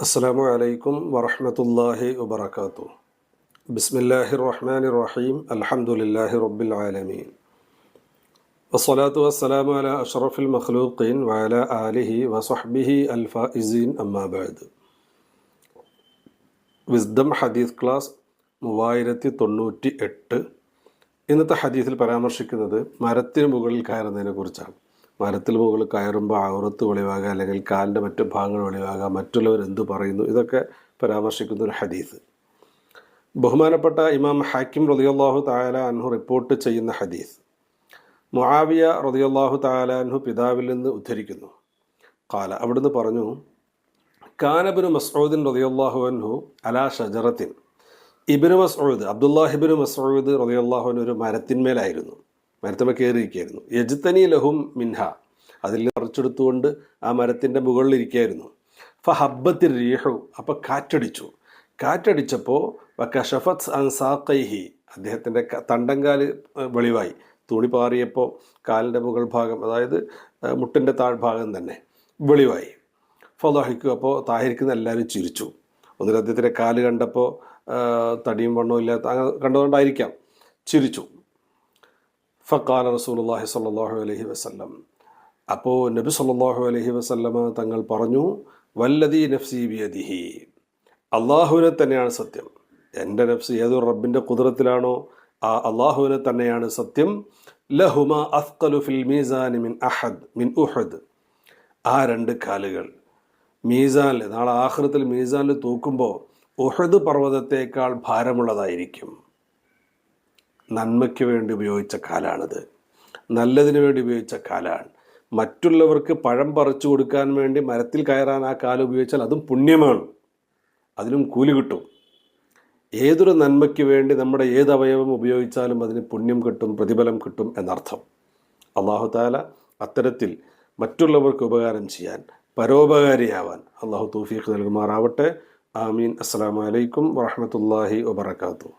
അസ്സാമു അലൈക്കും വറഹമത്തല്ലാഹി വാത്തു ബിസ്മില്ലാഹി റഹ്മാൻ റഹീം അലഹമുല്ലാഹി റബ്ബിൽ ആലമീൻ വസ്സലാത്തു വസ്സലാമു അല അഷറഫുൽ മഖ്ലൂഖീൻ വാല ആലിഹി വസഹ്ബിഹി അൽ ഫായിസീൻ അമ്മാബാദ് വിസ്ഡം ഹദീസ് ക്ലാസ് മൂവായിരത്തി തൊണ്ണൂറ്റി എട്ട് ഇന്നത്തെ ഹദീസിൽ പരാമർശിക്കുന്നത് മരത്തിന് മുകളിൽ കയറുന്നതിനെ കുറിച്ചാണ് മരത്തിൽ മുകളിൽ കയറുമ്പോൾ ഔറത്ത് വെളിവാകുക അല്ലെങ്കിൽ കാലിന്റെ മറ്റു ഭാഗങ്ങൾ വെളിവാകുക മറ്റുള്ളവർ എന്തു പറയുന്നു? ഇതൊക്കെ പരാമർശിക്കുന്ന ഒരു ഹദീസ്. ബഹുമാനപ്പെട്ട ഇമാം ഹാക്കിം റതിയല്ലാഹു താല അൻഹു റിപ്പോർട്ട് ചെയ്യുന്ന ഹദീസ്. മുആവിയ റതിയല്ലാഹു താല അൻഹു പിതാവിൽ നിന്ന് ഉദ്ധരിക്കുന്നു. കാല അവിടുന്ന് പറഞ്ഞു കാനബിന് മസ്ഊദിൻ റതിയല്ലാഹു അൻഹു അലാ ഷജറത്തിൻ ഇബിന് മസ്ഊദ് അബ്ദുല്ലാഹിബിന് മസ്ഊദ് റതിയല്ലാഹു അൻഹു ഒരു മരത്തിന്മേലായിരുന്നു. മരത്തമ്മ കയറിയിരിക്കുകയായിരുന്നു. യജ്തനി ലഹും മിൻഹ. അതിൽ പറിച്ചെടുത്തുകൊണ്ട് ആ മരത്തിന്റെ മുകളിൽ ഇരിക്കുകയായിരുന്നു. ഫ ഹബ്ബത്തിൽ റീഹു അപ്പോൾ കാറ്റടിച്ചു കാറ്റടിച്ചപ്പോൾ കഷഫത്ത് അൻസാഖൈഹി അദ്ദേഹത്തിന്റെ തണ്ടങ്കാൽ വെളിവായി. തുണി പാറിയപ്പോൾ കാലിന്റെ മുകൾ ഭാഗം അതായത് മുട്ടിന്റെ താഴ്ഭാഗം തന്നെ വെളിവായി. ഫലാഹിക്കും അപ്പോൾ താഹിരിക്കുന്ന എല്ലാവരും ചിരിച്ചു. ഒന്നിൽ അദ്ദേഹത്തിന്റെ കാൽ കണ്ടപ്പോൾ തടിയും വണ്ണവും ഇല്ലാത്ത കണ്ടതുകൊണ്ടായിരിക്കാം ചിരിച്ചു. ഫക്കാല റസൂലുള്ളാഹി സ്വല്ലല്ലാഹു അലഹി വസല്ലം അപ്പോൾ നബി സല്ലാഹു അലഹി വസല്ലമ തങ്ങൾ പറഞ്ഞു വല്ലതി നഫ്സി ബിയദിഹി. അള്ളാഹുവിനെ തന്നെയാണ് സത്യം. എന്റെ നഫ്സ് ഏതൊരു റബ്ബിന്റെ കുതിരത്തിലാണോ ആ അള്ളാഹുവിനെ തന്നെയാണ് സത്യം. ലഹുമ അഫ്കലു ഫിൽ മീസാനി മിൻ അഹദ് മിൻ ഉഹദ്. ആ രണ്ട് കാലുകൾ. മീസാനിൽ നാളെ ആഹ്റത്തിൽ മീസാനിൽ തൂക്കുമ്പോൾ ഉഹദ് പർവതത്തേക്കാൾ ഭാരമുള്ളതായിരിക്കും. നന്മയ്ക്ക് വേണ്ടി ഉപയോഗിച്ച കാലാണിത്. നല്ലതിന് വേണ്ടി ഉപയോഗിച്ച കാലാണ്. മറ്റുള്ളവർക്ക് പഴം പറിച്ചു കൊടുക്കാൻ വേണ്ടി മരത്തിൽ കയറാൻ ആ കാലം ഉപയോഗിച്ചാൽ അതും പുണ്യമാണ്. അതിനും കൂലി കിട്ടും. ഏതൊരു നന്മയ്ക്ക് വേണ്ടി നമ്മുടെ ഏത് അവയവം ഉപയോഗിച്ചാലും അതിന് പുണ്യം കിട്ടും പ്രതിഫലം കിട്ടും എന്നർത്ഥം. അള്ളാഹു താല അത്തരത്തിൽ മറ്റുള്ളവർക്ക് ഉപകാരം ചെയ്യാൻ പരോപകാരിയാവാൻ അള്ളാഹു തൂഫീഖ് നൽകുമാറാവട്ടെ. ആമീൻ. അസ്സാം വലൈക്കും വാഹമത്തല്ലാഹി വാബർക്കാത്തു